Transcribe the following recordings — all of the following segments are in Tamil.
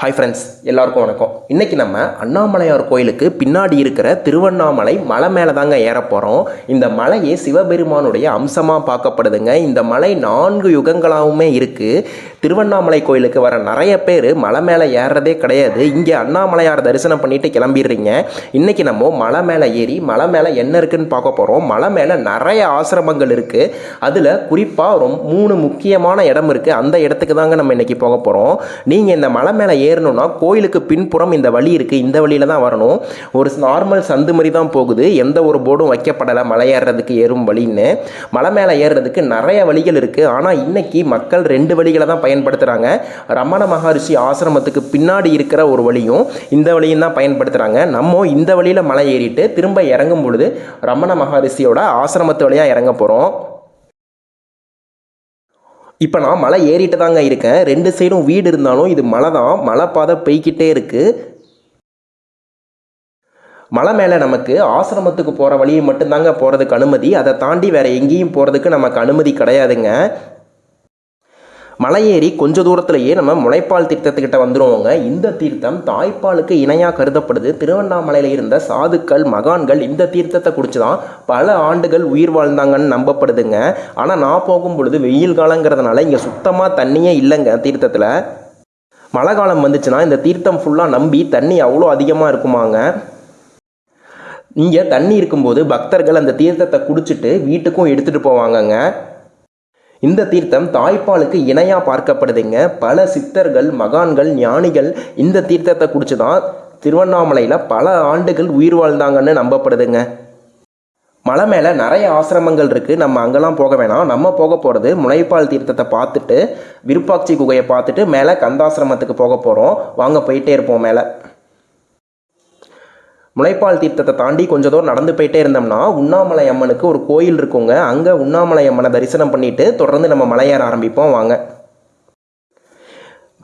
ஹாய் ஃப்ரெண்ட்ஸ் எல்லாருக்கும் வணக்கம். இன்றைக்கி நம்ம அண்ணாமலையார் கோயிலுக்கு பின்னாடி இருக்கிற திருவண்ணாமலை மலை மேலே தாங்க ஏற போகிறோம் இந்த மலையே சிவபெருமானுடைய அம்சமாக பார்க்கப்படுதுங்க. இந்த மலை நான்கு யுகங்களாகவுமே இருக்குது திருவண்ணாமலை கோயிலுக்கு வர நிறைய பேர் மலை மேலே ஏறுறதே கிடையாது. இங்கே அண்ணாமலையார் தரிசனம் பண்ணிட்டு கிளம்பிடுறீங்க. இன்றைக்கி நம்ம மலை மேலே ஏறி மலை மேலே என்ன இருக்குன்னு பார்க்க போகிறோம் மலை மேலே நிறைய ஆசிரமங்கள் இருக்குது அதில் குறிப்பாக ரொம்ப மூணு முக்கியமான இடம் இருக்குது அந்த இடத்துக்கு தாங்க நம்ம இன்றைக்கி போக போகிறோம் நீங்கள் இந்த மலை மேலே ஏறணும்னா கோயிலுக்கு பின்புறம் இந்த வழி இருக்குது இந்த வழியில் தான் வரணும். ஒரு நார்மல் சந்து மாதிரி தான் போகுது. எந்த ஒரு போர்டும் வைக்கப்படலை. மலை ஏறுறதுக்கு ஏறும் வழின்னு. மலை மேலே ஏறுறதுக்கு நிறைய வழிகள் இருக்குது ஆனால் இன்றைக்கி மக்கள் ரெண்டு வழிகளை தான் பயன்படுத்துகிறாங்க ரமண மகரிஷி ஆசிரமத்துக்கு பின்னாடி இருக்கிற ஒரு வழியும் இந்த வழியும் தான் பயன்படுத்துகிறாங்க நம்ம இந்த வழியில் மலை ஏறிட்டு திரும்ப இறங்கும் பொழுது ரமண மகரிஷியோட ஆசிரமத்து வழியாக இறங்க போகிறோம் இப்போ நான் மலை ஏறிட்டு தாங்க இருக்கேன். ரெண்டு சைடும் வீடு இருந்தாலும் இது மலை தான். மலை பாதை பெய்கிட்டே இருக்குது மலை மேலே நமக்கு ஆசிரமத்துக்கு போகிற வழியை மட்டும்தாங்க போகிறதுக்கு அனுமதி. அதை தாண்டி வேறு எங்கேயும் போகிறதுக்கு நமக்கு அனுமதி கிடையாதுங்க. மலை ஏறி கொஞ்ச தூரத்திலேயே நம்ம முளைப்பால் தீர்த்தத்துக்கிட்ட வந்துருவோங்க. இந்த தீர்த்தம் தாய்ப்பாலுக்கு இணையாக கருதப்படுது. திருவண்ணாமலையில் இருந்த சாதுக்கள் மகான்கள் இந்த தீர்த்தத்தை குடிச்சு தான் பல ஆண்டுகள் உயிர் வாழ்ந்தாங்கன்னு நம்பப்படுதுங்க. ஆனால் நான் போகும் பொழுது வெயில் காலங்கிறதுனால இங்கே சுத்தமாக தண்ணியே இல்லைங்க தீர்த்தத்தில். மழை காலம் வந்துச்சுன்னா இந்த தீர்த்தம் ஃபுல்லாக நம்பி தண்ணி அவ்வளோ அதிகமாக இருக்குமாங்க. இங்கே தண்ணி இருக்கும்போது பக்தர்கள் அந்த தீர்த்தத்தை குடிச்சிட்டு வீட்டுக்கும் எடுத்துகிட்டு போவாங்கங்க. இந்த தீர்த்தம் தாய்ப்பாலுக்கு இணையாக பார்க்கப்படுதுங்க. பல சித்தர்கள் மகான்கள் ஞானிகள் இந்த தீர்த்தத்தை குடிச்சு தான் திருவண்ணாமலையில் பல ஆண்டுகள் உயிர் வாழ்ந்தாங்கன்னு நம்பப்படுதுங்க. மலை மேலே நிறைய ஆசிரமங்கள் இருக்குது நம்ம அங்கெல்லாம் போக வேணாம். நம்ம போக போகிறது முனைப்பால் தீர்த்தத்தை பார்த்துட்டு விருப்பாட்சி குகையை பார்த்துட்டு மேலே கந்தாசிரமத்துக்கு போக போகிறோம் வாங்க போயிட்டே இருப்போம் மேலே. முளைப்பால் தீர்த்தத்தை தாண்டி கொஞ்சம் தூரம் நடந்து போயிட்டே இருந்தோம்னா உண்ணாமலை அம்மனுக்கு ஒரு கோயில் இருக்குங்க. அங்கே உண்ணாமலை அம்மனை தரிசனம் பண்ணிட்டு தொடர்ந்து நம்ம மலையேற ஆரம்பிப்போம். வாங்க.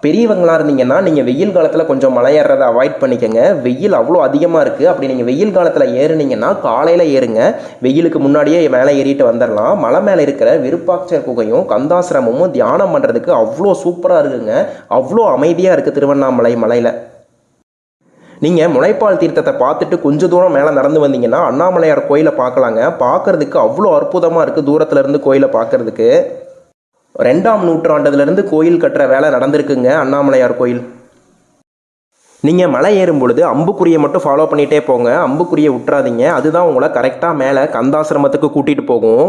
பெரியவங்களாக இருந்தீங்கன்னா நீங்கள் வெயில் காலத்தில் கொஞ்சம் மலையேறதை அவாய்ட் பண்ணிக்கோங்க. வெயில் அவ்வளோ அதிகமாக இருக்குது அப்படி நீங்கள் வெயில் காலத்தில் ஏறுனீங்கன்னா காலையில் ஏறுங்க. வெயிலுக்கு முன்னாடியே மேலே ஏறிட்டு வந்துடலாம் மலை மேலே இருக்கிற விருப்பாட்சர் குகையும் கந்தாசிரமமும் தியானம் பண்ணுறதுக்கு அவ்வளோ சூப்பராக இருக்குங்க. அவ்வளோ அமைதியாக இருக்குது திருவண்ணாமலை மலையில். நீங்கள் முனைப்பால் தீர்த்தத்தை பார்த்துட்டு கொஞ்சம் தூரம் மேலே நடந்து வந்தீங்கன்னா அண்ணாமலையார் கோயிலை பார்க்கலாங்க. பார்க்கறதுக்கு அவ்வளோ அற்புதமாக இருக்குது தூரத்துலேருந்து கோயிலை பார்க்கறதுக்கு. ரெண்டாம் நூற்றாண்டுலேருந்து கோயில் கட்டுற வேலை நடந்திருக்குங்க அண்ணாமலையார் கோயில். நீங்கள் மலை ஏறும் பொழுது அம்புக்குறியை மட்டும் ஃபாலோ பண்ணிகிட்டே போங்க. அம்புக்குறியை விட்டுறாதீங்க அதுதான் உங்களை கரெக்டாக மேலே கந்தாசிரமத்துக்கு கூட்டிகிட்டு போகும்.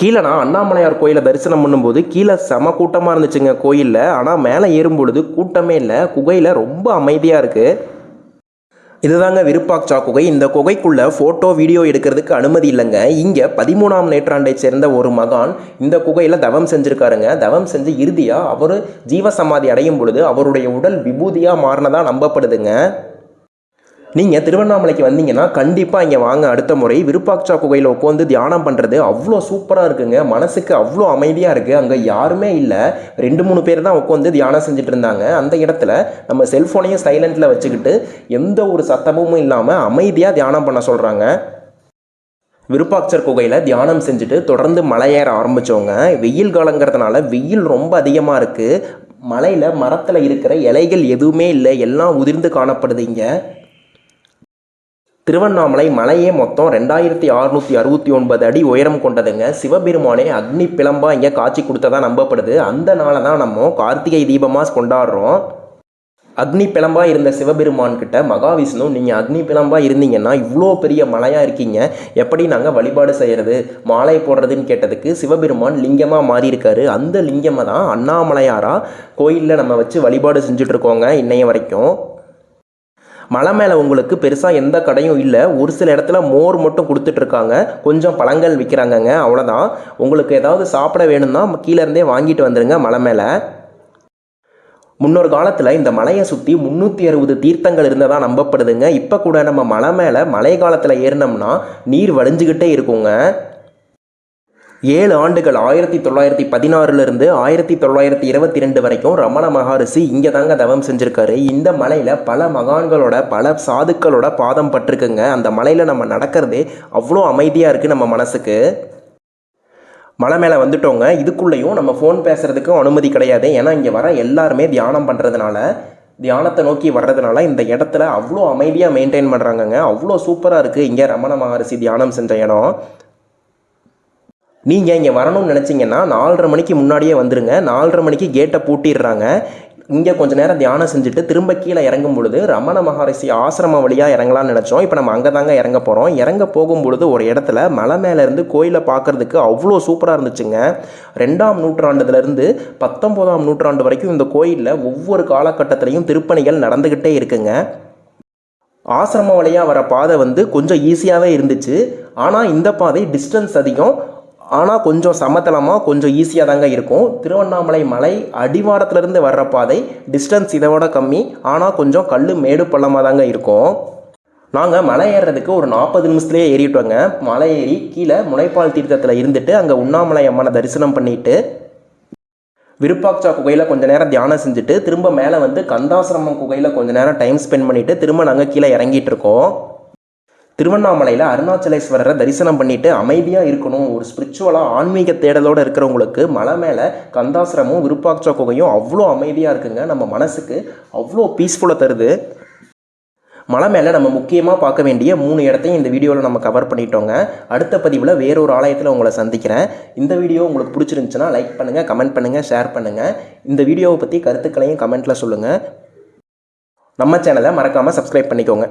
கீழே நான் அண்ணாமலையார் கோயிலை தரிசனம் பண்ணும்போது கீழே செம கூட்டமாக இருந்துச்சுங்க கோயிலில். ஆனால் மேலே ஏறும்பொழுது கூட்டமே இல்லை. குகையில் ரொம்ப அமைதியாக இருக்குது இதுதாங்க விருப்பாக்சா குகை. இந்த குகைக்குள்ளே ஃபோட்டோ வீடியோ எடுக்கிறதுக்கு அனுமதி இல்லைங்க. இங்கே பதிமூணாம் நூற்றாண்டை சேர்ந்த ஒரு மகான் இந்த குகையில் தவம் செஞ்சுருக்காருங்க. தவம் செஞ்சு இறுதியாக அவர் ஜீவசமாதி அடையும் பொழுது அவருடைய உடல் விபூதியாக மாறினதாக நம்பப்படுதுங்க. நீங்கள் திருவண்ணாமலைக்கு வந்தீங்கன்னா கண்டிப்பாக இங்கே வாங்க. அடுத்த முறை விருப்பாக்சா குகையில் உட்காந்து தியானம் பண்ணுறது அவ்வளோ சூப்பராக இருக்குங்க. மனசுக்கு அவ்வளோ அமைதியாக இருக்குது அங்கே யாருமே இல்லை. ரெண்டு மூணு பேர் தான் உட்காந்து தியானம் செஞ்சுட்டு இருந்தாங்க. அந்த இடத்துல நம்ம செல்ஃபோனையும் சைலண்டில் வச்சுக்கிட்டு எந்த ஒரு சத்தமும் இல்லாமல் அமைதியாக தியானம் பண்ண சொல்கிறாங்க விருப்பாக்சர் குகையில் தியானம் செஞ்சுட்டு தொடர்ந்து மலையேற ஆரம்பித்தவங்க வெயில் காலங்கிறதுனால வெயில் ரொம்ப அதிகமாக இருக்குது மலையில் மரத்தில் இருக்கிற இலைகள் எதுவுமே இல்லை. எல்லாம் உதிர்ந்து காணப்படுது இங்கே. திருவண்ணாமலை மலையே மொத்தம் ரெண்டாயிரத்தி அறுநூற்றி அறுபத்தி ஒன்பது அடி உயரம் கொண்டதுங்க. சிவபெருமானே அக்னி பிளம்பா இங்கே காட்சி கொடுத்ததா நம்பப்படுது. அந்த நாளை தான் நம்ம கார்த்திகை தீபமாக கொண்டாடுறோம். அக்னி பிளம்பா இருந்த சிவபெருமான் கிட்ட மகாவிஷ்ணு நீங்கள் அக்னி பிளம்பா இருந்தீங்கன்னா இவ்வளோ பெரிய மலையாக இருக்கீங்க. எப்படி நாங்கள் வழிபாடு செய்கிறது மாலை போடுறதுன்னு கேட்டதுக்கு சிவபெருமான் லிங்கமாக மாறியிருக்காரு. அந்த லிங்கமாக தான் அண்ணாமலையாராக கோயிலில் நம்ம வச்சு வழிபாடு செஞ்சுட்ருக்கோங்க இன்னைய வரைக்கும். மலை மேலே உங்களுக்கு பெருசாக எந்த கடையும் இல்லை. ஒரு சில இடத்துல மோர் மட்டும் கொடுத்துட்ருக்காங்க கொஞ்சம் பழங்கள் விற்கிறாங்கங்க அவ்வளோதான் உங்களுக்கு ஏதாவது சாப்பிட வேணும்னா கீழே இருந்தே வாங்கிட்டு வந்துடுங்க மலை மேலே. முன்னொரு காலத்தில் இந்த மலையை சுற்றி முந்நூற்றி அறுபது தீர்த்தங்கள் இருந்ததாக நம்பப்படுதுங்க. இப்போ கூட நம்ம மலை மேலே மழை காலத்தில் ஏறினோம்னா நீர் வடிஞ்சுக்கிட்டே இருக்குங்க. ஏழு ஆண்டுகள் ஆயிரத்தி தொள்ளாயிரத்தி பதினாறுலேருந்து ஆயிரத்தி தொள்ளாயிரத்தி இருபத்தி ரெண்டு வரைக்கும் ரமண மகரிஷி இங்கே தாங்க தவம் செஞ்சுருக்காரு. இந்த மலையில் பல மகான்களோட பல சாதுக்களோட பாதம் பட்டிருக்குங்க. அந்த மலையில் நம்ம நடக்கிறதே அவ்வளோ அமைதியாக இருக்குது நம்ம மனசுக்கு. மலை மேலே வந்துட்டோங்க. இதுக்குள்ளேயும் நம்ம ஃபோன் பேசுகிறதுக்கும் அனுமதி கிடையாது. ஏன்னா இங்கே வர எல்லாருமே தியானம் பண்ணுறதுனால தியானத்தை நோக்கி வர்றதுனால இந்த இடத்துல அவ்வளோ அமைதியாக மெயின்டைன் பண்ணுறாங்கங்க அவ்வளோ சூப்பராக இருக்குது இங்கே ரமண மகரிஷி தியானம் செஞ்ச இடம். நீங்கள் இங்கே வரணும்னு நினச்சிங்கன்னா நாலரை மணிக்கு முன்னாடியே வந்துடுங்க நாலரை மணிக்கு கேட்டை பூட்டிடுறாங்க. இங்கே கொஞ்ச நேரம் தியானம் செஞ்சுட்டு திரும்ப கீழே இறங்கும் பொழுது ரமண மகரிஷி ஆசிரமம் வழியாக இறங்கலாம்னு நினச்சோம். இப்போ நம்ம அங்கே தாங்க இறங்க போகிறோம் இறங்க போகும்பொழுது ஒரு இடத்துல மலை மேலேருந்து கோயிலை பார்க்கறதுக்கு அவ்வளோ சூப்பராக இருந்துச்சுங்க. ரெண்டாம் நூற்றாண்டுலேருந்து பத்தொம்போதாம் நூற்றாண்டு வரைக்கும் இந்த கோயிலில் ஒவ்வொரு காலகட்டத்திலையும் திருப்பணிகள் நடந்துக்கிட்டே இருக்குங்க. ஆசிரமம் வழியாக வர பாதை வந்து கொஞ்சம் ஈஸியாகவே இருந்துச்சு. ஆனால் இந்த பாதை டிஸ்டன்ஸ் அதிகம். ஆனால் கொஞ்சம் சமதளமாக கொஞ்சம் ஈஸியாக தாங்க இருக்கும். திருவண்ணாமலை மலை அடிவாரத்துலேருந்து வர்ற பாதை டிஸ்டன்ஸ் இதை விட கம்மி. ஆனால் கொஞ்சம் கல் மேடு பள்ளமாக தாங்க இருக்கும். நாங்கள் மலை ஏறுறதுக்கு ஒரு நாற்பது நிமிஷத்துலேயே ஏறிட்டோங்க. மலை ஏறி கீழே முனைப்பால் தீர்த்தத்தில் இருந்துட்டு அங்கே உண்ணாமலை அம்மனை தரிசனம் பண்ணிட்டு விருப்பாக்சா குகையில் கொஞ்ச நேரம் தியானம் செஞ்சுட்டு திரும்ப மேலே வந்து கந்தாசிரமம் குகையில் கொஞ்ச நேரம் டைம் ஸ்பெண்ட் பண்ணிவிட்டு திரும்ப நாங்கள் கீழே இறங்கிட்டு இருக்கோம். திருவண்ணாமலையில் அருணாச்சலேஸ்வரரை தரிசனம் பண்ணிட்டு அமைதியாக இருக்கணும் ஒரு ஸ்பிரிச்சுவலாக ஆன்மீக தேடலோடு இருக்கிறவங்களுக்கு மலை மேலே கந்தாசிரமும் விருப்பாக்சா குகையும் அவ்வளோ அமைதியாக இருக்குங்க. நம்ம மனசுக்கு அவ்வளோ பீஸ்ஃபுல்லாக தருது. மலை மேலே நம்ம முக்கியமாக பார்க்க வேண்டிய மூணு இடத்தையும் இந்த வீடியோவில் நம்ம கவர் பண்ணிட்டோங்க. அடுத்த பதிவில் வேறொரு ஆலயத்தில் உங்களை சந்திக்கிறேன். இந்த வீடியோ உங்களுக்கு பிடிச்சிருந்துச்சுன்னா லைக் பண்ணுங்கள் கமெண்ட் பண்ணுங்கள் ஷேர் பண்ணுங்கள் இந்த வீடியோவை பற்றி கருத்துக்களையும் கமெண்ட்டில் சொல்லுங்கள் நம்ம சேனலை மறக்காமல் சப்ஸ்கிரைப் பண்ணிக்கோங்க.